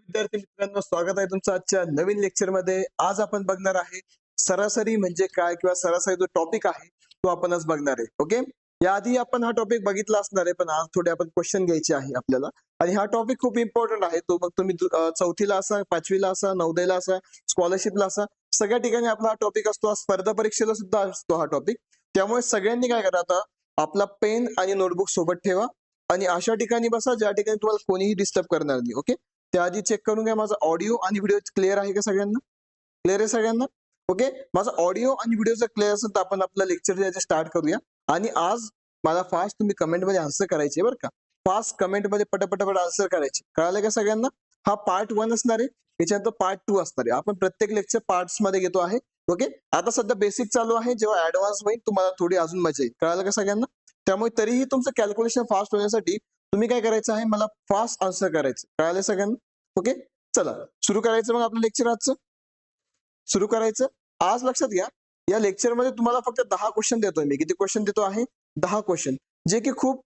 विद्यार्थी मित्रांनो स्वागत आहे तुमचं आजच्या नवीन लेक्चरमध्ये. आज आपण बघणार आहे सरासरी म्हणजे काय किंवा सरासरी जो टॉपिक आहे तो आपण आज बघणार आहे. ओके याआधी आपण हा टॉपिक बघितला असणार आहे पण आज थोडे आपण क्वेश्चन घ्यायचे आहे आपल्याला. आणि हा टॉपिक खूप इम्पॉर्टंट आहे. तो मग तुम्ही चौथीला असा पाचवीला असा नवदेला असा स्कॉलरशिपला असा सगळ्या ठिकाणी आपला हा टॉपिक असतो. स्पर्धा परीक्षेला सुद्धा असतो हा टॉपिक त्यामुळे सगळ्यांनी काय करा आता आपला पेन आणि नोटबुक सोबत ठेवा. आणि अशा ठिकाणी बसा ज्या ठिकाणी तुम्हाला कोणीही डिस्टर्ब करणार नाही. ओके त्याआधी चेक करून घ्या माझा ऑडिओ आणि व्हिडिओ क्लिअर आहे का सगळ्यांना? क्लिअर आहे सगळ्यांना? ओके माझा ऑडिओ आणि व्हिडिओ जर क्लिअर असेल तर आपण आपला लेक्चर स्टार्ट करूया. आणि आज मला फास्ट तुम्ही कमेंटमध्ये आन्सर करायचे बरं का. फास्ट कमेंटमध्ये पटापटापट आन्सर करायचे. कळालं का सगळ्यांना? हा पार्ट वन असणार आहे. याच्यानंतर पार्ट टू असणार आहे. आपण प्रत्येक लेक्चर पार्ट्समध्ये घेतो आहे. ओके आता सध्या बेसिक चालू आहे. जेव्हा ऍडव्हान्स होईल तुम्हाला थोडी अजून मजा येईल. कळालं का सगळ्यांना? त्यामुळे तरीही तुमचं कॅल्क्युलेशन फास्ट होण्यासाठी तुम्ही काय करायचं आहे? मला फास्ट आन्सर करायचं. कळालं सगळ्यांना? ओके चला. सुरू करायचं मग आपलं लेक्चर आजचं? सुरू करायचं? आज लक्षात घ्या. या लेक्चरमध्ये तुम्हाला फक्त दहा क्वेश्चन देतोय मी. किती क्वेश्चन देतो आहे? दहा क्वेश्चन जे की खूप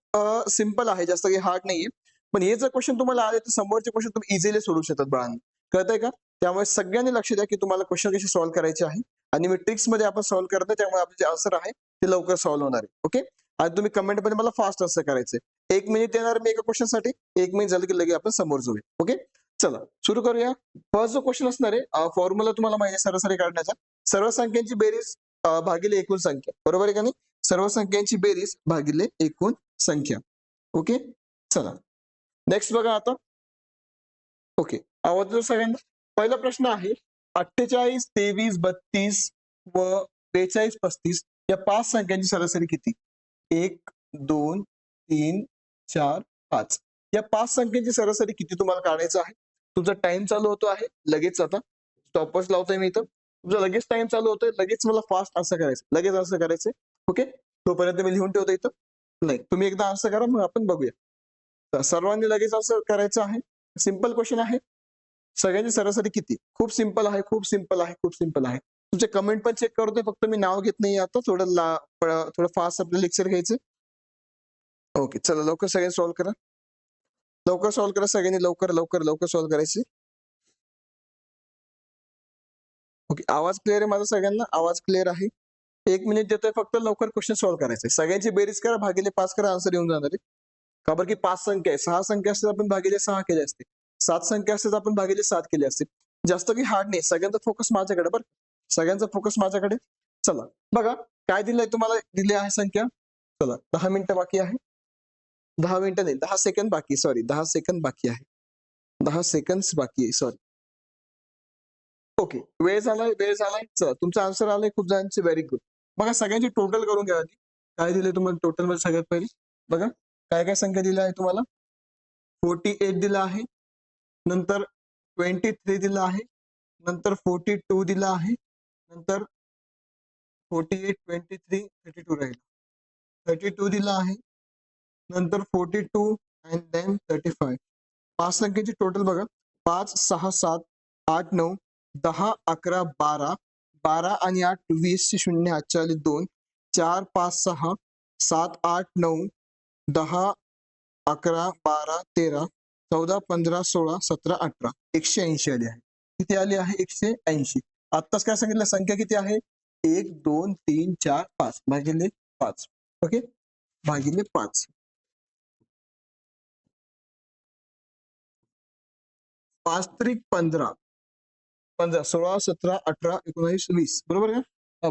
सिंपल आहे. जास्त काही हार्ड नाहीये. पण हे जर क्वेश्चन तुम्हाला आले तर समोरचे क्वेश्चन तुम्ही इझिली सोडू शकतात बाळांना. कळतंय का? त्यामुळे सगळ्यांनी लक्ष द्या की तुम्हाला क्वेश्चन कसे सॉल्व्ह करायचे आहे. आणि मी ट्रिक्समध्ये आपण सॉल्व्ह करतोय. त्यामुळे आपले जे आन्सर आहे ते लवकर सॉल्व्ह होणार आहे. ओके आणि तुम्ही कमेंटमध्ये मला फास्ट आन्सर करायचंय. एक मिनिट येणार मी एका क्वेश्चनसाठी. एक मिनिट झालं की लगेच आपण समोर जाऊया. ओके चला सुरू करूया. फर्स्ट जो क्वेश्चन असणार आहे फॉर्म्युला तुम्हाला माहिती आहे सरासरी काढण्याचा. सर्व संख्यांची बेरीज भागिले एकूण संख्या. बरोबर आहे का नाही? सर्व संख्यांची बेरीज भागिले एकूण संख्या. ओके चला. नेक्स्ट बघा आता. ओके आवाज सगळ्यांना. पहिला प्रश्न आहे अठ्ठेचाळीस तेवीस बत्तीस व बेचाळीस पस्तीस या पाच संख्यांची सरासरी किती? एक दोन तीन चार पाच. या पाच संख्येची सरासरी किती तुम्हाला काढायचं आहे? तुमचा टाइम चालू होतो आहे. लगेच आता स्टॉपवॉच लावतोय मी इथं. तुमचा लगेच टाइम चालू होतोय. लगेच मला फास्ट आन्सर करायचं. लगेच आन्सर करायचंय ओके तोपर्यंत मी लिहून ठेवतो इथं. नाही तुम्ही एकदा आन्सर करा. मग आपण बघूया. तर सर्वांनी लगेच आन्सर करायचं आहे. सिंपल क्वेश्चन आहे. सगळ्यांची सरासरी किती? खूप सिंपल आहे खूप सिंपल आहे खूप सिंपल आहे. तुमचे कमेंट पण चेक करतोय. फक्त मी नाव घेत नाही आता. थोडं ला थोडं फास्ट आपलं लेक्चर घ्यायचं. ओके चला लवकर सगळ्यांनी सॉल्व्ह करा. लवकर सॉल्व्ह करा सगळ्यांनी, लवकर लवकर लवकर सॉल्व्ह करायचे. ओके आवाज़ क्लिअर आहे माझा सगळ्यांना? आवाज़ क्लिअर आहे. एक मिनिट देतोय फक्त, लवकर क्वेश्चन सॉल्व्ह करायचे. सगळ्यांची बेरीज करा, भागिले पाच करा आन्सर येऊन जाणार आहे. का की पाच संख्या आहे? सहा संख्या असतात आपण सहा केले असते. सात संख्या असतात आपण भागिले सात केले असते. जास्त काही हार्ड नाही. सगळ्यांचा फोकस माझ्याकडे बरं सगळ्यांचा फोकस माझ्याकडे? चला, बघा, काय दिलंय तुम्हाला? दिली आहे संख्या? चला, दहा मिनिटं बाकी आहे. दहा मिनिटं नाही, दहा सेकंद बाकी सॉरी दहा सेकंद बाकी आहे. दहा सेकंद बाकी आहे सॉरी ओके वेळ झालाय वेळ झालाय, चला, तुमचा आन्सर आलाय, खूप गुड बघा, सगळ्यांची टोटल दिले तुम्हाला टोटल मध्ये सगळ्यात पहिले? काय काय संख्या दिल्या आहे तुम्हाला? फोर्टी एट दिला आहे, नंतर ट्वेंटी थ्री दिला आहे, नंतर फोर्टी टू दिला आहे, नंतर forty eight twenty three thirty two राहील. थर्टी टू दिला आहे नंतर forty two and then thirty five पाच संख्येची टोटल बघा. पाच सहा सात आठ नऊ दहा अकरा बारा. बारा आणि आठ वीस शून्य आठचाळीस दोन. चार पाच सहा सात आठ नऊ दहा अकरा बारा तेरा चौदा पंधरा सोळा सतरा अठरा. एकशे ऐंशी आली आहे. किती आली आहे? एकशे ऐंशी. आत्ताच काय सांगितलं? संख्या किती आहे? एक दोन तीन चार पाच. भागिले पाच. ओके? भागिले पाच. पाच त्रिक पंधरा. पंधरा, सोळा, सतरा, अठरा एकोणावीस वीस. बरोबर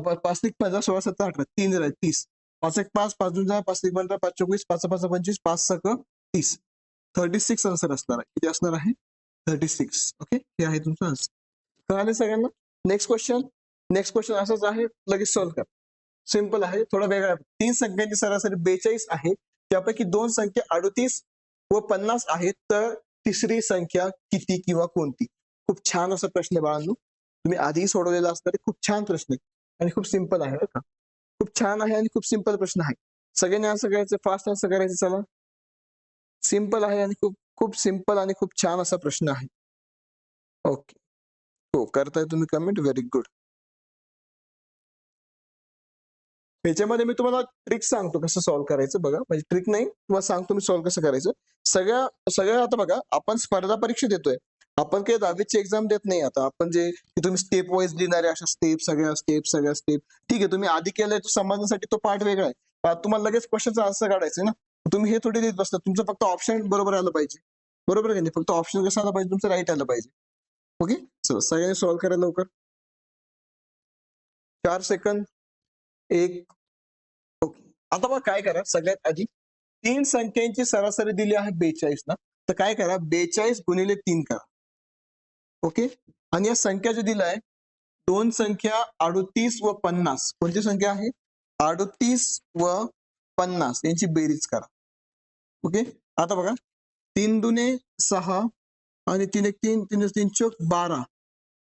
पा- पाच त्रिक पंधरा, सोळा, सतरा, अठरा. तीन जरा तीस. पाच एक, पाच पाच दोन पाच त्रिक पंधरा, पाच चोवीस, पाच पाच पंचवीस, पाच सक तीस. थर्टी सिक्स आन्सर असणार थर्टी सिक्स ओके हे आहे तुमचं आन्सर कळाले नेक्स्ट क्वेश्चन नेक्स्ट क्वेश्चन असाच आहे. लगेच सॉल्व्ह करा. सिम्पल आहे. थोडा वेगळा तीन संख्यांची सरासरी बेचाळीस आहे. त्यापैकी दोन संख्या अडतीस व पन्नास आहेत. तर तिसरी संख्या किती किंवा कोणती? खूप छान असा प्रश्न आहे बाळांनो. तुम्ही आधीही सोडवलेला असणार. खूप छान प्रश्न आहे. आणि खूप सिम्पल आहे, बरं का? खूप छान आहे आणि खूप सिम्पल प्रश्न आहे. सगळ्यांनी आन्सर करायचं फास्ट आन्सर करायचं, चला. सिम्पल आहे आणि खूप खूप सिम्पल आणि खूप छान असा प्रश्न आहे. ओके हो, करताय तुम्ही कमेंट व्हेरी गुड ह्याच्यामध्ये मी तुम्हाला ट्रिक सांगतो कसं सॉल्व्ह करायचं बघा. म्हणजे ट्रिक नाही तुम्हाला सांगतो मी सॉल्व्ह कसं करायचं. सगळ्या सगळ्या आता बघा आपण स्पर्धा परीक्षा देतोय. आपण काही दहावीची एक्झाम देत नाही आता. आपण जे की तुम्ही स्टेप वाईज लिहिणारे अशा स्टेप सगळ्या स्टेप सगळ्या स्टेप ठीक आहे तुम्ही आधी केलंय तो समजण्यासाठी तो पार्ट वेगळा आहे. तुम्हाला लगेच क्वेश्चनचा आन्सर काढायचं ना. तुम्ही हे थोडी देत बसता. तुमचं फक्त ऑप्शन बरोबर आलं पाहिजे. बरोबर आहे नाही? फक्त ऑप्शन कसं आलं पाहिजे? तुमचं राईट आलं पाहिजे. ओके सगळ्यांनी सॉल्व्ह करा लवकर. चार सेकंद एक ओके. आता मग काय करा सगळ्यात आधी तीन संख्यांची सरासरी दिली आहे बेचाळीस ना? तर काय करा बेचाळीस गुणिले तीन करा. ओके? आणि या संख्या जे दिला आहे दोन संख्या अडुतीस व पन्नास. कोणती संख्या आहे? अडुतीस व पन्नास. यांची बेरीज करा. ओके? आता बघा. तीन दुने सहा आणि तीन एक तीन तीन तीन चौक बारा.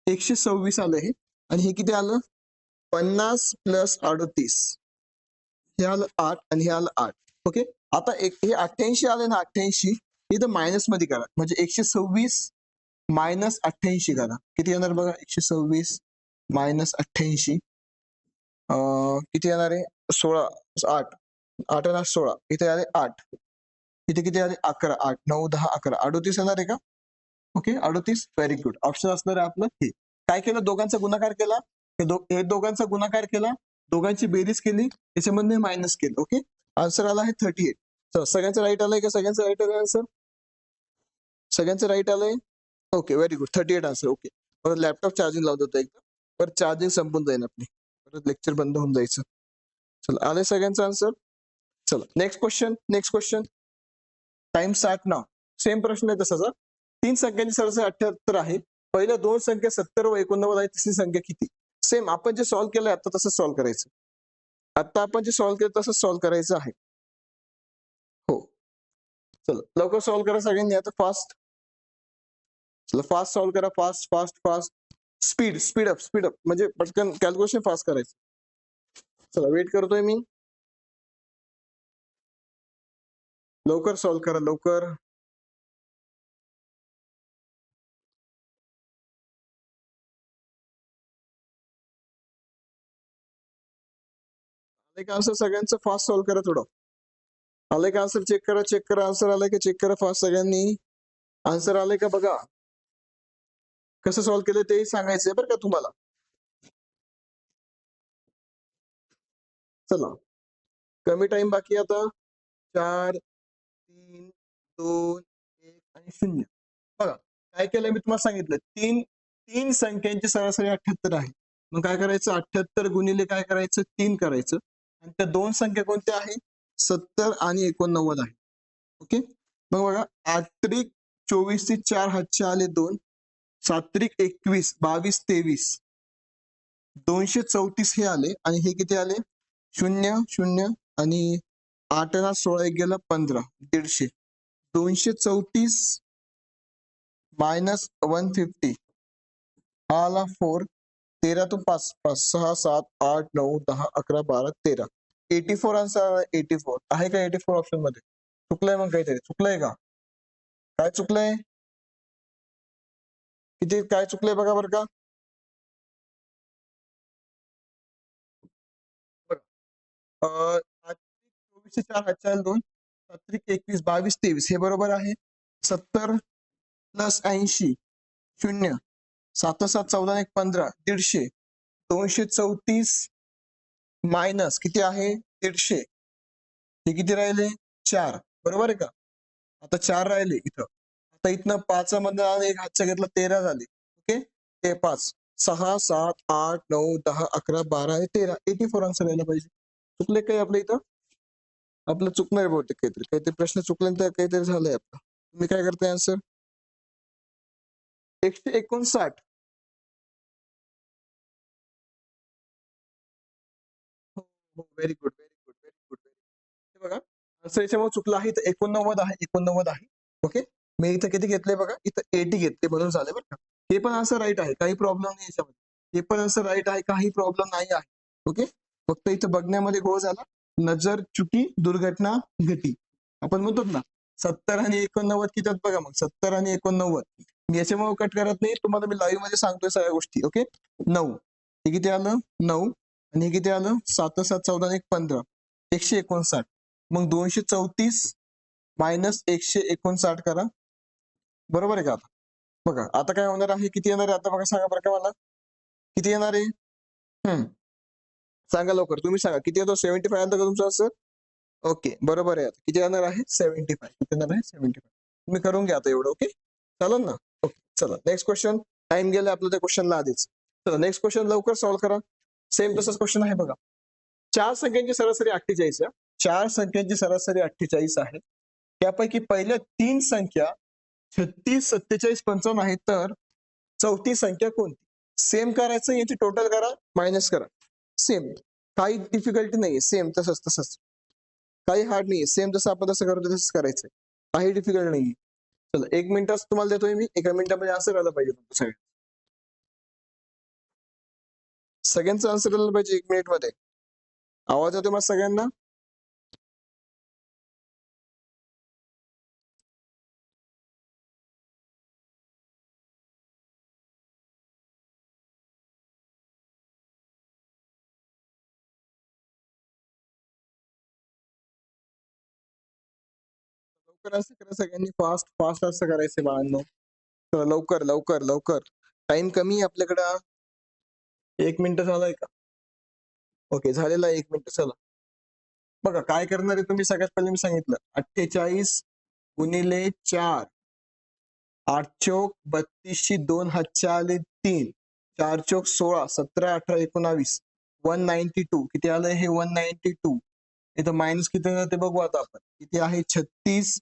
एकशे सव्वीस आलं हे. आणि हे किती आलं? पन्नास प्लस अडतीस. हे आलं आठ आणि हे आलं आठ. ओके? आता एक हे अठ्ठ्याऐंशी आलं ना अठ्ठ्याऐंशी इथं मायनसमध्ये करा. म्हणजे एकशे सव्वीस मायनस अठ्ठ्याऐंशी करा. किती येणार बघा? एकशे सव्वीस मायनस अठ्ठ्याऐंशी. किती येणार आहे? सोळा. आठ. आठ येणार सोळा. इथे आले? आठ. इथे किती आले? अकरा. आठ. नऊ दहा अकरा. अडोतीस येणार आहे का? ओके? अडोतीस. व्हेरी गुड ऑप्शन असणार आहे आपलं हे. काय केलं? दोघांचा गुणाकार केला. हे दो हे दोघांचा गुणाकार केला. दोघांची बेरीज केली. त्याच्यामध्ये मायनस केलं. ओके आन्सर आला आहे थर्टी एट सगळ्यांचं राईट आलंय का? सगळ्यांचं राईट आलं आन्सर सगळ्यांचं राईट आलंय? Okay very good thirty eight answer okay परत लॅपटॉप चार्जिंग लावत होता एकदा. परत चार्जिंग संपून जाईल आपली. परत लेक्चर बंद होऊन जायचं. चला आलंय सगळ्यांचं आन्सर चला next question next question time start ना सेम प्रश्न आहे तसाचा तीन संख्यांची सरासरी अठ्याहत्तर आहे. पहिल्या दोन संख्या सत्तर व एकोणनव्वद आहे तिसरी संख्या किती? सेम आपण जे सॉल्व्ह केलंय, आता तसं सॉल्व्ह करायचं. आता आपण जे सॉल्व्ह केलं तसं सॉल्व्ह करायचं आहे. हो. चला, लवकर सॉल्व्ह करा सगळ्यांनी, आता फास्ट चला फास्ट सॉल्व्ह करा fast fast fast speed speed up speed up म्हणजे पटकन कॅल्क्युलेशन फास्ट करायचं. चला वेट करतोय मी. लवकर सॉल्व्ह करा, लवकर. आलंय का आन्सर सगळ्यांचं फास्ट सॉल्व्ह करा थोडं. आलंय का आन्सर चेक करा चेक करा. आन्सर आलाय का? चेक करा फास्ट सगळ्यांनी. आन्सर आलंय का? बघा. कसं सॉल्व्ह केलं तेही सांगायचंय बरं का तुम्हाला. चला. कमी टाइम बाकी आता. चार तीन दोन एक आणि शून्य. बघा काय केलंय मी तुम्हाला सांगितलं. तीन तीन संख्यांची सरासरी अठ्याहत्तर आहे. मग काय करायचं? अठ्याहत्तर गुणिले काय करायचं? तीन करायचं. आणि त्या दोन संख्या कोणत्या आहे? सत्तर आणि एकोणनव्वद आहे. ओके? मग बघा आत्रिक चोवीस ते चार हातचे आले दोन. सात्रिक एकवीस बावीस तेवीस. दोनशे चौतीस हे आले. आणि हे किती आले? शून्य शून्य आणि आठ सोळा एक गेला पंधरा दीडशे. दोनशे चौतीस मायनस वन फिफ्टी हा आला फोर तेरा तो पाच पाच सहा सात आठ नऊ दहा अकरा बारा तेरा eighty four answer eighty four आहे का एटी फोर ऑप्शन मध्ये? चुकलंय मग काहीतरी चुकलंय का? काय चुकलंय? किती काय चुकलंय बघा बरं का. अं, चोवीसशे चार हातच्या दोन सात्रिक एकवीस बावीस तेवीस हे बरोबर आहे. सत्तर प्लस ऐंशी शून्य. सात सात चौदा एक पंधरा दीडशे दोनशे चौतीस मायनस किती आहे? दीडशे. हे किती राहिले? चार. बरोबर आहे का? आता चार राहिले इथं. आता इथनं पाच मधनं एक हातचा घेतला तेरा झाले. ओके? ते पाच. सहा सात आठ नऊ दहा अकरा बारा तेरा. एटी फोर आन्सर यायला पाहिजे. चुकले काही आपलं इथं? आपलं चुकणार बहुतेक काहीतरी. काहीतरी प्रश्न चुकल्यानंतर काहीतरी झालंय आपलं. तुम्ही काय करताय आन्सर एकशे एकोणसाठ. Very good very good very good हे बघा आन्सर याच्यामुळे चुकलं आहे इथं एकोणनव्वद आहे एकोणनव्वद आहे. ओके मी इथं किती घेतलंय बघा? इथं एटी घेतले म्हणून झाले बरं का. हे पण असं राईट आहे काही प्रॉब्लेम नाही याच्यामध्ये. हे पण असं राईट आहे काही प्रॉब्लेम नाही आहे. ओके फक्त इथं बघण्यामध्ये गोळ झाला. नजर चुकी दुर्घटना घटी. आपण म्हणतो ना सत्तर आणि एकोणनव्वद किती बघा मग? सत्तर आणि एकोणनव्वद. मी याच्यामुळे कट करत नाही तुम्हाला मी लाईव्हमध्ये सांगतोय सगळ्या गोष्टी. ओके नऊ. हे किती आलं? नऊ. आणि किती आलं? सात सात चौदा आणि एक पंधरा. एकशे एकोणसाठ. मग दोनशे चौतीस मायनस एकशे एकोणसाठ करा. बरोबर आहे का आता? बघा आता काय होणार आहे? किती येणार आहे? आता बघा सांगा बरं का मला. किती येणार आहे? हम्म. सांगा लवकर. तुम्ही सांगा. किती येतो? सेव्हन्टी फाय आलं का तुमचं सर ओके बरोबर आहे आता. किती येणार आहे? Seventy five. किती येणार आहे? Seventy five. तुम्ही करून घ्या आता एवढं ओके? चालेल ना? ओके चला. Next question. टाइम गेला आपलं त्या क्वेश्चनला आधीच. चला नेक्स्ट क्वेश्चन लवकर सॉल्व्ह करा. सेम तसंच क्वेश्चन आहे बघा. चार संख्यांची सरासरी अठ्ठेचाळीस आहे. चार संख्यांची सरासरी अठ्ठेचाळीस आहे. त्यापैकी पहिल्या तीन संख्या छत्तीस सत्तेचाळीस पंचावन्न आहेत तर चौथी संख्या कोणती? सेम करायचं याची टोटल करा मायनस करा. सेम काही डिफिकल्टी नाही सेम तसंच तसंच. काही हार्ड नाही सेम जसं आपण तसं करतो तसंच करायचं काही डिफिकल्ट नाहीये. चला एक मिनिटात तुम्हाला देतोय मी. एका मिनिटामध्ये असं करायला पाहिजे तुमचं सगळं सगळ्यांचं आन्सर आलं पाहिजे एक मिनिटमध्ये. आवाज येतो मग सगळ्यांना? लवकर असं करा सगळ्यांनी फास्ट फास्ट असं करायचं बाळांनो. लवकर लवकर लवकर. टाइम कमी आहे आपल्याकडं. एक मिनिट झालाय का? ओके झालेला एक मिनिट चला. बघा काय करणार आहे तुम्ही? सगळ्यात पहिले मी सांगितलं. अठ्ठेचाळीस गुणिले चार. आठ चौक बत्तीसशे दोन हातच्या आले तीन. चार चौक सोळा सतरा अठरा एकोणावीस. One ninety two. किती आलंय हे? One ninety two. इथं मायनस किती ते बघू आता आपण. किती आहे? छत्तीस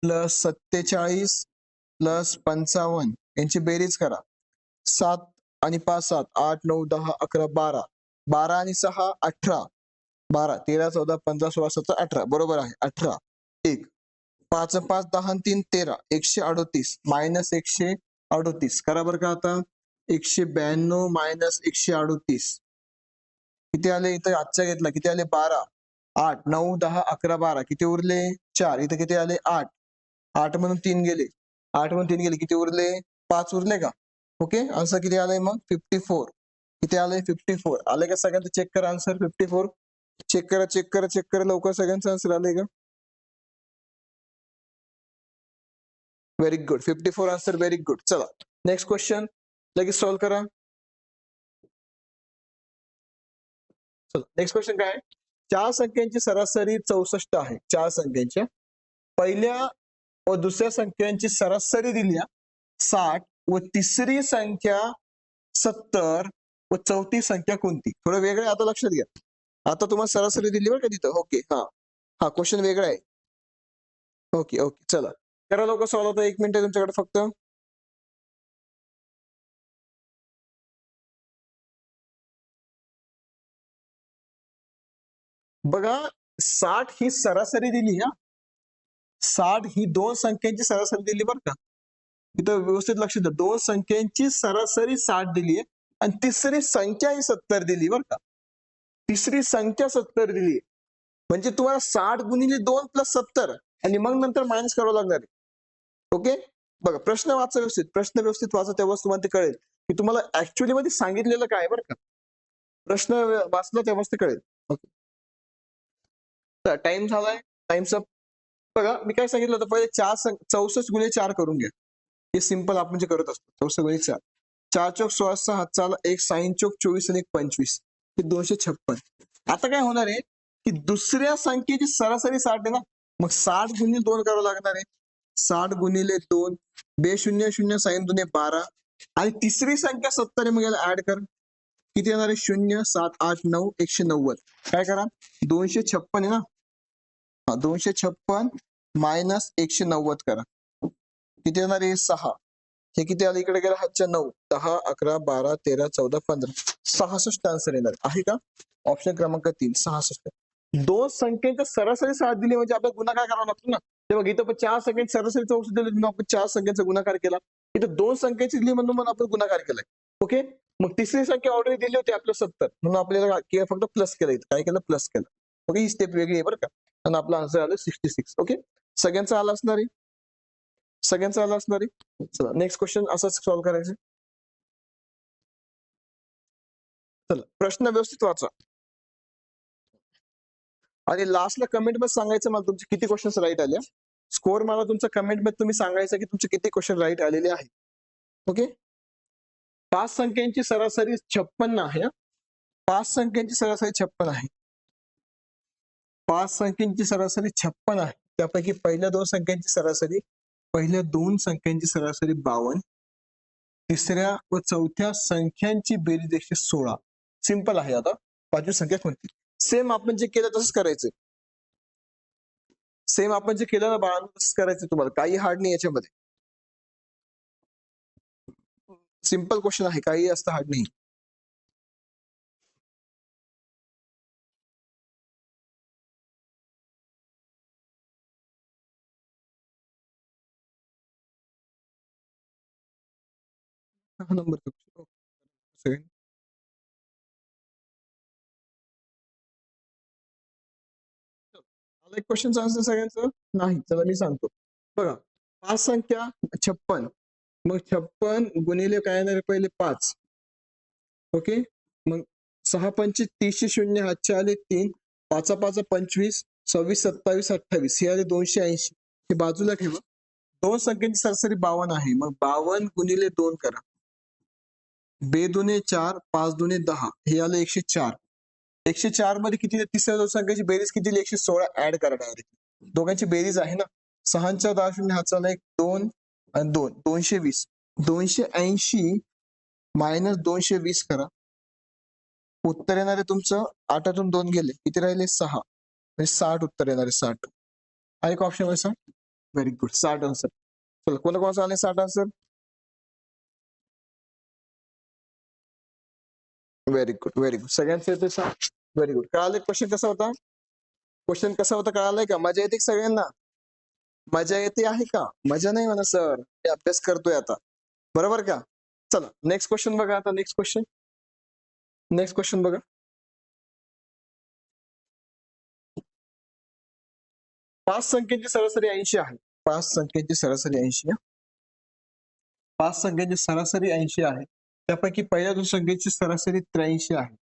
प्लस सत्तेचाळीस प्लस पंचावन्न. यांची बेरीज करा. सात आणि पाच सात आठ नऊ दहा अकरा बारा. बारा आणि सहा अठरा. बारा तेरा चौदा पंधरा सोळा सतरा अठरा. बरोबर आहे अठरा. एक. पाच पाच दहा तीन तेरा. एकशे अडोतीस. मायनस एकशे अडोतीस. करा बरं का आता. एकशे ब्याण्णव मायनस एकशे अडोतीस. किती आले? इथं आजच्या घेतला. किती आले? बारा. आठ नऊ दहा अकरा बारा. किती उरले? चार. इथे किती आले? आठ. आठ म्हणून तीन गेले. आठ म्हणून तीन गेले. किती उरले? पाच उरले का? ओके आन्सर किती आलंय मग? फिफ्टी फोर किती आलंय? फिफ्टी फोर आलंय का सगळ्यांचं चेक करा आन्सर फिफ्टी फोर चेक करा चेक करा चेक करा, लवकर सगळ्यांचं आन्सर आलंय का? Very good fifty four answer very good चला नेक्स्ट क्वेश्चन लगेच सॉल्व्ह करा. चला नेक्स्ट क्वेश्चन काय? चार संख्यांची सरासरी चौसष्ट आहे. चार संख्यांच्या पहिल्या व दुसऱ्या संख्यांची सरासरी दिली साठ. व तिसरी संख्या सत्तर व चौथी संख्या कोणती? थोडं वेगळं आता लक्षात घ्या. आता तुम्हाला सरासरी दिली बरं का तिथं? ओके हा. हा क्वेश्चन वेगळा आहे. ओके ओके चला. करा लोक सॉल्व्ह होतं एक मिनिट तुमच्याकडे फक्त. बघा साठ ही सरासरी दिली हा. साठ ही दोन संख्यांची सरासरी दिली बरं का? इथं व्यवस्थित लक्ष द्या. दोन संख्यांची सरासरी साठ दिली आहे आणि तिसरी संख्या ही सत्तर दिली बरं का. तिसरी संख्या सत्तर दिली म्हणजे तुम्हाला साठ गुणिले दोन प्लस सत्तर आणि मग नंतर मायनस करावं लागणार आहे. ओके? बघा प्रश्न वाचा व्यवस्थित. प्रश्न व्यवस्थित वाचा तेव्हाच तुम्हाला ते कळेल. की तुम्हाला ऍक्च्युअली मध्ये सांगितलेलं काय बरं का? प्रश्न वाचला तेव्हाच ते कळेल. ओके. टाइम झालाय. टाइम्स अप बघा मी काय सांगितलं होतं? पहिले चार चौसष्ट गुणिले चार करून घ्या. हे सिंपल आपण जे करत असतो चौसष्ट चार चार चौक सोळा सहा हातचाला एक साईन चौक चोवीस आणि एक पंचवीस. हे दोनशे छप्पन. आता काय होणार आहे की दुसऱ्या संख्येची सरासरी साठ आहे ना मग साठ गुणिले दोन करावं लागणार आहे. साठ गुणिले दोन बे शून्य शून्य साईन दोन बारा. आणि तिसरी संख्या सत्तर मग याला ऍड कर. किती येणार आहे? शून्य सात आठ नऊ एकशे नव्वद. काय करा? दोनशे छप्पन आहे ना? हा दोनशे छप्पन मायनस एकशे नव्वद करा. किती येणार आहे? सहा. हे किती आलं? इकडे गेलं हातच्या नऊ. दहा अकरा बारा तेरा चौदा पंधरा. सहासष्ट आन्सर येणार. आहे का? ऑप्शन क्रमांक तीन. सहासष्ट. दोन संख्येच्या सरासरी साथ दिली म्हणजे आपल्याला गुणाकार करावा लागतो ना? ते बघ इथं चार संख्येची सरासरी चौकशी दिली आपण चार संख्येचा गुणाकार केला. इथं दोन संख्येची दिली म्हणून म्हणून आपण गुणाकार केलाय. ओके? मग तिसरी संख्या ऑलरेडी दिली होती आपलं सत्तर. म्हणून आपल्याला फक्त प्लस केलं इथं. काय केलं? प्लस केलं. ओके? ही स्टेप वेगळी आहे बरं का. आणि आपला आन्सर आलं सिक्स्टी सिक्स ओके? सगळ्यांचा आला असणार आहे? सगळ्यांचा आला असणार चला नेक्स्ट क्वेश्चन असंच सॉल्व्ह करायचं चला प्रश्न व्यवस्थित वाचा. आणि लास्टला कमेंटमध्ये सांगायचं मला तुमचे किती क्वेश्चन राईट आले स्कोर मला तुमचा कमेंटमध्ये तुम्ही सांगायचं की तुमचे किती क्वेश्चन राईट आलेले आहे ओके पाच संख्यांची सरासरी छप्पन्न आहे पाच संख्यांची सरासरी छप्पन आहे. पाच संख्यांची सरासरी छप्पन आहे. त्यापैकी पहिल्या दोन संख्यांची सरासरी पहिल्या दोन संख्यांची सरासरी बावन्न तिसऱ्या व चौथ्या संख्यांची बेरीज एकशे सोळा. सिंपल आहे आता. पाचवी संख्या कोणती? सेम आपण जे केलं तसंच करायचंय सेम आपण जे केलं ना बाळांनो तसंच करायचं तुम्हाला. काही हार्ड नाही याच्यामध्ये. सिंपल क्वेश्चन आहे. काही असं हार्ड नाही. हा नंबर सेकंड आला एक क्वेश्चनचा आन्सर सगळ्यांचं नाही चला मी सांगतो बघा पाच संख्या छप्पन मग छप्पन गुणिले काय येणार पहिले पाच ओके मग सहा पंचे तीसशे शून्य हातचे आले तीन पाचा पाचा पंचवीस सव्वीस सत्तावीस अठ्ठावीस हे आले दोनशे ऐंशी हे बाजूला ठेवा दोन संख्यांची सरासरी बावन्न आहे मग बावन्न गुणिले दोन करा बे दुने चार पाच दुने दहा हे आलं एकशे चार. एकशे चारमध्ये किती तिसऱ्या दोन संख्येची बेरीज किती एकशे सोळा ऍड करा डायरेक्ट दोघांची बेरीज आहे ना? सहाच्या दहा शून्य हातचा एक दोन आणि दोन. दोनशे वीस. दोनशे ऐंशी मायनस दोनशे वीस करा. उत्तर येणारे तुमचं? आठातून दोन गेले. किती राहिले? सहा. म्हणजे साठ उत्तर येणारे साठ. हा एक ऑप्शन आहे सर व्हेरी गुड साठ आन्सर चला कोणा कोणाचं आले साठ answer very good very good सगळ्यांचे येते व्हेरी गुड कळाले क्वेश्चन कसा होता? क्वेश्चन कसा होता कळालाय का? मज़ा येते सगळ्यांना? मज़ा येते आहे का? मज़ा नाही म्हणा सर मी अभ्यास करतोय आता. बरोबर का? चला नेक्स्ट क्वेश्चन बघा आता नेक्स्ट क्वेश्चन नेक्स्ट क्वेश्चन बघा. पाच संख्येची सरासरी ऐंशी आहे. पाच संख्येची सरासरी ऐंशी. पाच संख्येची सरासरी ऐंशी आहे. त्यापैकी पहिल्या दोन संख्येची सरासरी त्र्याऐंशी आहे.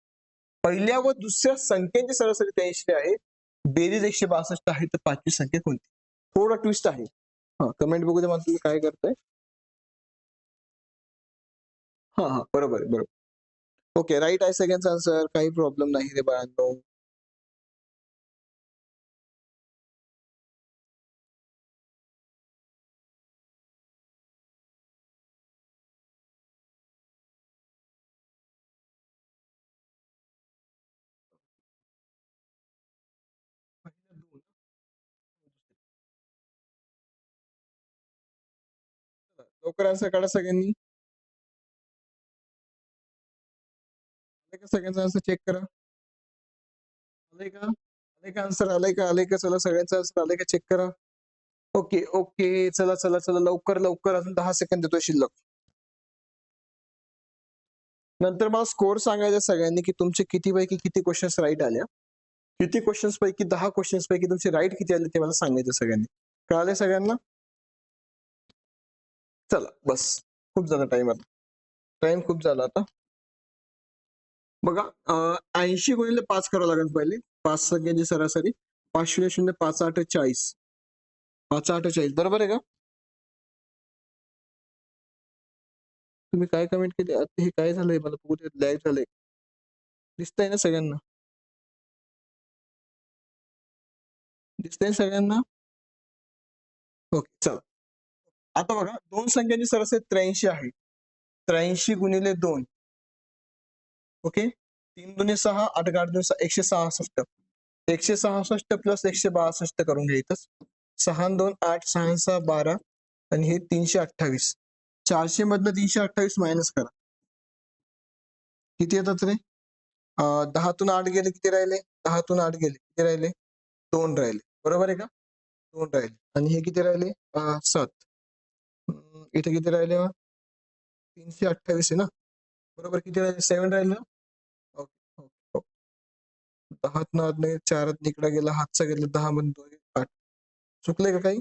पहिल्या व दुसऱ्या संख्येची सरासरी त्र्याऐंशी आहे. बेरीज एकशे बासष्ट आहे तर पाचवी संख्या कोणती? थोडा ट्विस्ट आहे. हा कमेंट बघू दे मला तुम्ही काय करताय. हा हा बरोबर आहे बरोबर. ओके राईट आहे सेकंड आन्सर काही प्रॉब्लेम नाही रे बाळांनो. लवकर आन्सर काढा सगळ्यांनी. सगळ्यांचा आन्सर चेक करा? आलंय का? आलंय का आन्सर आलंय का? आलंय का? चला सगळ्यांचा आन्सर आलंय का? चेक करा. Okay okay. चला चला चला. लवकर लवकर. अजून दहा सेकंद देतो शिल्लक. नंतर मला स्कोर सांगायचा सगळ्यांनी की तुमचे किती पैकी किती क्वेश्चन्स राईट आल्या किती क्वेश्चन्स पैकी दहा क्वेश्चन्स पैकी तुमचे राईट किती आले ते मला सांगायचं सगळ्यांनी. कळाले सगळ्यांना? चला, बस. खूप झाला टाइम आता. टाइम खूप झाला आता. बघा ऐंशी गुणिले पाच करावं लागेल पहिले. पाच संख्येची सरासरी. पाच शून्य शून्य पाच आठ चाळीस. पाच आठ चाळीस. बरोबर आहे का? तुम्ही काय कमेंट केली? हे काय झालंय? मला बघू दे लॅग झालंय. दिसतंय ना सगळ्यांना? दिसतंय सगळ्यांना? ओके चला. आता बघा दोन संख्यांची सरासरी त्र्याऐंशी आहे. त्र्याऐंशी गुणिले दोन. ओके? तीन दोन्ही सहा आठ आठ दोन सहा एकशे सहासष्ट. एकशे सहासष्ट प्लस एकशे बासष्ट करून घ्यायचं सहा दोन आठ सहा सहा बारा. आणि हे तीनशे अठ्ठावीस. चारशे मधनं तीनशे अठ्ठावीस मायनस करा. किती येतात रे? दहातून आठ गेले किती राहिले? दहातून आठ गेले किती राहिले? दोन राहिले. बरोबर आहे का? दोन राहिले. आणि हे किती राहिले? सात. इथे किती राहिले मग? तीनशे अठ्ठावीस आहे ना? बरोबर राहिले? सेवन राहिले ना? ओके ओके दहात आठ नाही चारात इकडे गेला हातचा गेला, दहा दोन, आठ. चुकलंय का काही?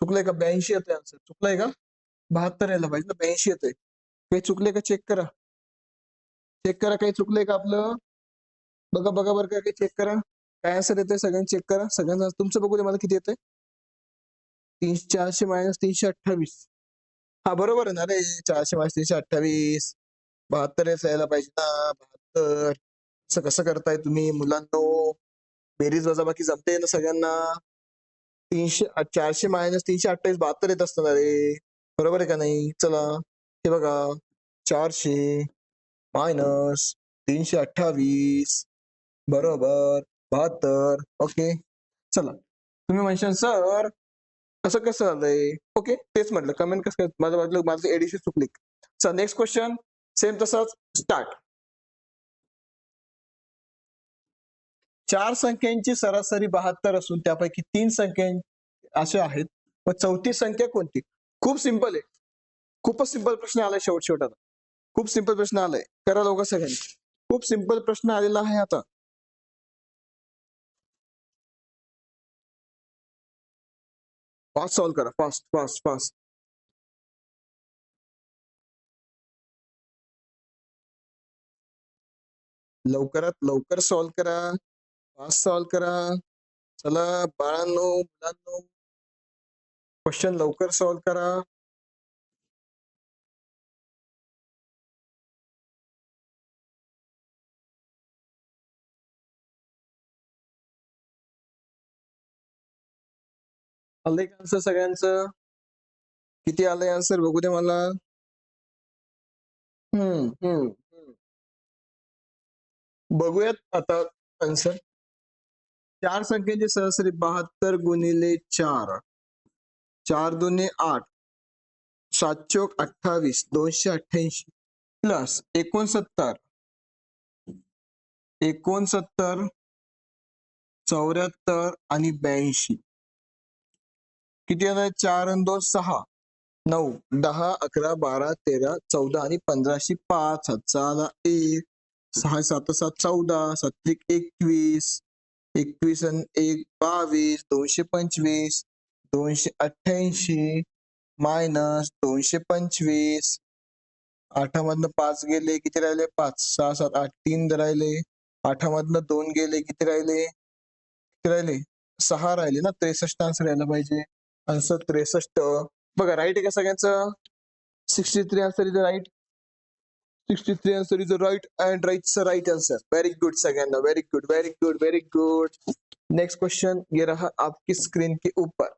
चुकलंय का? ब्याऐंशी येतोय आन्सर चुकलंय का? बहात्तर यायला पाहिजे ना, ब्याऐंशी येतोय. काही चुकलंय का? चेक करा. चेक करा, काही चुकलंय का आपलं? बघा बघा बरं का चेक करा. काय आन्सर येतोय? सगळ्यांनी चेक करा. सगळ्यांना तुमचं बघू दे, मला किती तीनशे चारशे मायनस तीनशे अठ्ठावीस. हा बरोबर आहे ना रे. चारशे मायनस तीनशे अठ्ठावीस. बहात्तरच यायला पाहिजे ना. बहात्तर. असं कसं करताय तुम्ही मुलांनो? बेरीज वजाबाकी जमते ना सगळ्यांना? तीनशे चारशे मायनस तीनशे अठ्ठावीस बहात्तर येत असतं ना रे. बरोबर आहे का नाही? चला. हे बघा. चारशे मायनस तीनशे अठ्ठावीस. बरोबर. बहात्तर. ओके. चला. तुम्ही म्हणशाल सर असं कसं झालंय ओके तेच म्हटलं. कमेंट कसं माझं वाटलं माझं एडिशन चुकली. चला नेक्स्ट क्वेश्चन सेम तसाच स्टार्ट चार संख्यांची सरासरी बहात्तर असून त्यापैकी तीन संख्या अशा आहेत. व चौथी संख्या कोणती? खूप सिंपल आहे. खूपच सिंपल प्रश्न आलाय शेवट शेवटाला खूप सिंपल प्रश्न आलाय. करा लोक सगळ्यांनी. खूप सिंपल प्रश्न आलेला आहे आता. फास्ट सॉल्व करा फास्ट फास्ट फास्ट लवकरात लवकर सॉल्व करा फास्ट सॉल्व करा. चला बाळांनो मुलांनो. क्वेश्चन लवकर सॉल्व करा. आलंय का आन्सर सगळ्यांचं किती आलंय आन्सर बघू दे मला. हम्म हम्म बघूयात आता आन्सर चार संख्येचे सरासरी बहात्तर गुणिले चार. चार दुने आठ. सात चोक अठ्ठावीस दोनशे अठ्ठ्याऐंशी. प्लस एकोणसत्तर. एकोणसत्तर चौऱ्याहत्तर आणि ब्याऐंशी. किती येणार चार आणि दोन सहा. नऊ दहा अकरा बारा तेरा चौदा आणि पंधराशे पाच हाताला एक सहा सात सात चौदा सात्विक एकवीस एकवीस आणि एक बावीस दोनशे पंचवीस दोनशे अठ्ठ्याऐंशी मायनस दोनशे पंचवीस. आठामधनं पाच गेले किती राहिले? पाच सहा सात आठ तीन राहिले. आठामधनं दोन गेले किती राहिले? किती राहिले? सहा राहिले ना? त्रेसष्ट आन्सर यायला पाहिजे. आन्सर त्रेसष्ट. बघा राईट आहे का सगळ्यांचं? Sixty three answer is right sixty three answer is right and right right answer very good सगळ्यांना. Very good very good very good next question ये रहा आपकी स्क्रीन के ऊपर.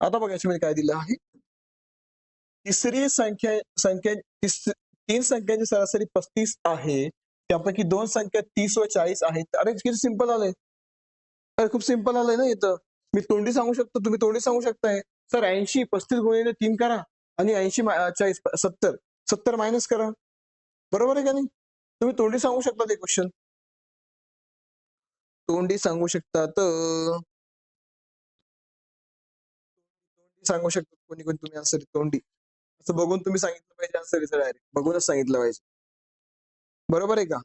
आता बघा, याच्यामध्ये काय दिलं आहे? तिसरी संख्या संख्या तीन संख्यांची सरासरी पस्तीस आहे. त्यापैकी दोन संख्या तीस व चाळीस आहेत. अरे किती सिंपल आलंय. अरे खूप सिंपल आलंय ना इथं. मी तोंडी सांगू शकतो? तुम्ही तोंडी सांगू शकताय? सर ऐंशी पस्तीस गुणिले तीन करा आणि ऐंशी चाळीस सत्तर. सत्तर मायनस करा. बरोबर आहे का नाही? तुम्ही तोंडी सांगू शकता ते क्वेश्चन तोंडी सांगू शकता तर तोंडी सांगू शकता कोणी कोणी तुम्ही आन्सर तोंडी. असं बघून तुम्ही सांगितलं पाहिजे आन्सर डायरेक्ट बघूनच सांगितलं पाहिजे. बरोबर आहे का?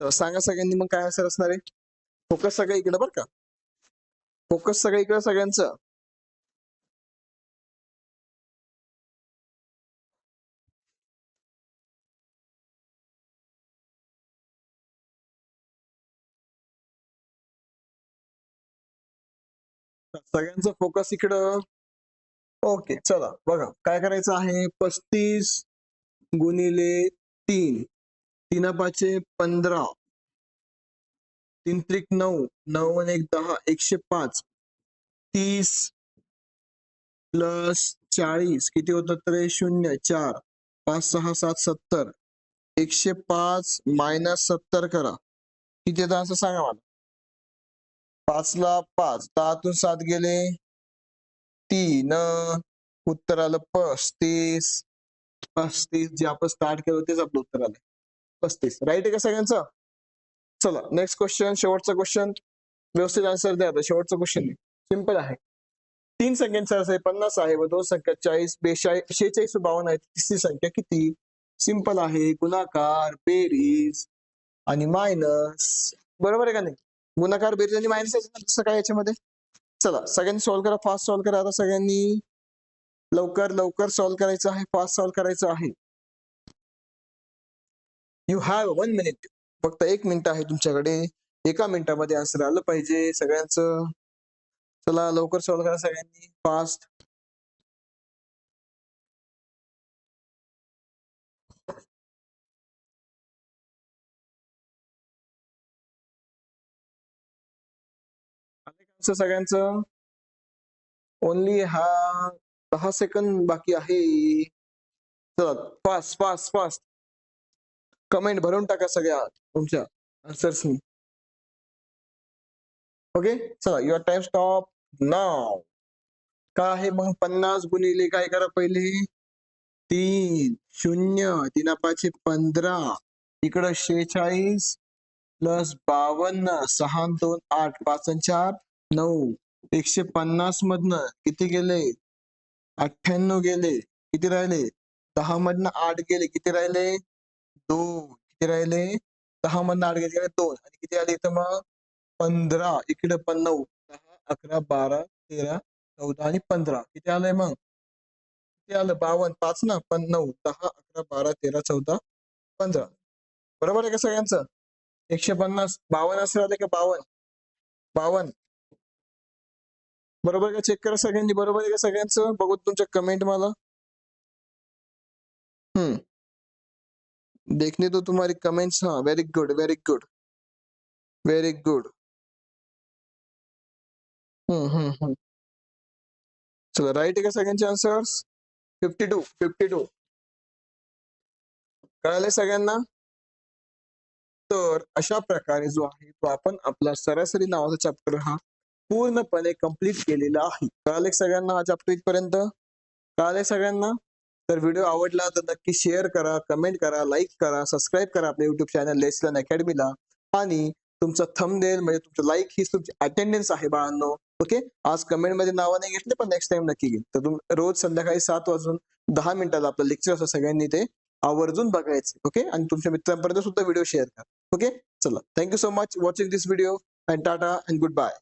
तर सांगा सगळ्यांनी मग काय असं असणार आहे? फोकस सगळं इकडं बरं का? फोकस सगळं इकडं सगळ्यांचं. सगळ्यांचं फोकस इकडं. ओके चला बघा काय करायचं आहे? पस्तीस गुणिले तीन. तीन पाचशे पंधरा. तीन त्रिक नऊ. नऊ आणि एक दहा. एकशे पाच. तीस प्लस चाळीस. किती होतं तर? शून्य. चार. पाच सहा सात सत्तर. एकशे पाच मायनस सत्तर करा. किती येतं असं सांगा मला. पाच ला पाच. दहातून सात गेले. तीन. उत्तर आलं पस्तीस. पस्तीस जे आपण स्टार्ट केलं तेच आपलं उत्तर आलंय. पस्तीस. राईट आहे का सगळ्यांचं? चला नेक्स्ट क्वेश्चन शेवटचा क्वेश्चन व्यवस्थित आन्सर द्या आता शेवटचं क्वेश्चन सिंपल आहे. तीन संख्यांचा आहे पन्नास आहे व दोन संख्या चाळीस बेचाळीस शेहेचाळीस बावन्न आहे. तिसरी संख्या किती? सिंपल आहे. गुणाकार बेरीज आणि मायनस बरोबर आहे का नाही? गुणाकार बेरीज आणि मायनस काय याच्यामध्ये? चला सगळ्यांनी सॉल्व्ह करा फास्ट सॉल्व्ह करा आता सगळ्यांनी. लवकर लवकर सॉल्व्ह करायचं आहे फास्ट सॉल्व्ह करायचं आहे. यू हॅव वन मिनिट फक्त एक मिनिट आहे तुमच्याकडे. एका मिनिटामध्ये आन्सर आलं पाहिजे सगळ्यांचं. चला लवकर सॉल्व करा सगळ्यांनी. फास्ट सगळ्यांच सगळ्यांचं? ओनली हा दहा सेकंद बाकी आहे. चला फास्ट फास्ट फास्ट कमेंट भरून टाका सगळ्या तुमच्या आन्सर्सनी ओके चला युअर टाइम स्टॉप नाव काय आहे मग? पन्नास गुणिले काय करा पहिले? तीन, शून्य, तीन पाचशे पंधरा. इकडं शेहेचाळीस प्लस बावन्न, सहा, दोन, आठ, पाच चार, नऊ. एकशे पन्नास मधनं किती गेले? अठ्ठ्याण्णव गेले किती राहिले? दहा मधनं आठ गेले किती राहिले? दोन. किती राहिले? दहा मधनं आठ गेले दोन. आणि किती आले इथं मग? पंधरा. इकडे पण नऊ दहा अकरा बारा तेरा चौदा आणि पंधरा. किती आलंय मग? किती आलं? बावन्न पाच ना? पण नऊ दहा अकरा बारा तेरा चौदा पंधरा. बरोबर आहे का सगळ्यांचं? एकशे पन्नास. बावन्न असं आले का बावन्न बावन्न बरोबर आहे का? चेक करा सगळ्यांनी. बरोबर आहे का सगळ्यांचं? बघू तुमच्या कमेंट मला. हम्म. देखने तो तुम्हारी कमेंट्स हाँ very good very good very good hmm hmm hmm. चला राईट आहे का सगळ्यांचे answers fifty two fifty two कळाले सगळ्यांना? तर अशा प्रकारे जो आहे तो आपण आपला सरासरी नावाचा चॅप्टर हा पूर्णपणे कंप्लीट केलेला आहे. कळाले सगळ्यांना आज आपण इथपर्यंत कळाले सगळ्यांना? तर व्हिडिओ आवडला तर नक्की शेअर करा कमेंट करा लाईक करा सबस्क्राईब करा आपल्या युट्यूब चॅनल लेसलन अकॅडमीला आणि तुमचा थंबनेल म्हणजे तुमचं लाईक ही तुमची अटेंडन्स आहे बाळांनो. ओके आज कमेंटमध्ये नावं नाही घेतले पण नेक्स्ट टाइम नक्की घेईल तर तुम रोज संध्याकाळी सात वाजून दहा मिनिटाला आपलं लेक्चर असं सगळ्यांनी ते आवर्जून बघायचे. ओके आणि तुमच्या मित्रांपर्यंत सुद्धा व्हिडिओ शेअर करा. ओके चला. Thank you so much watching this video and tata and goodbye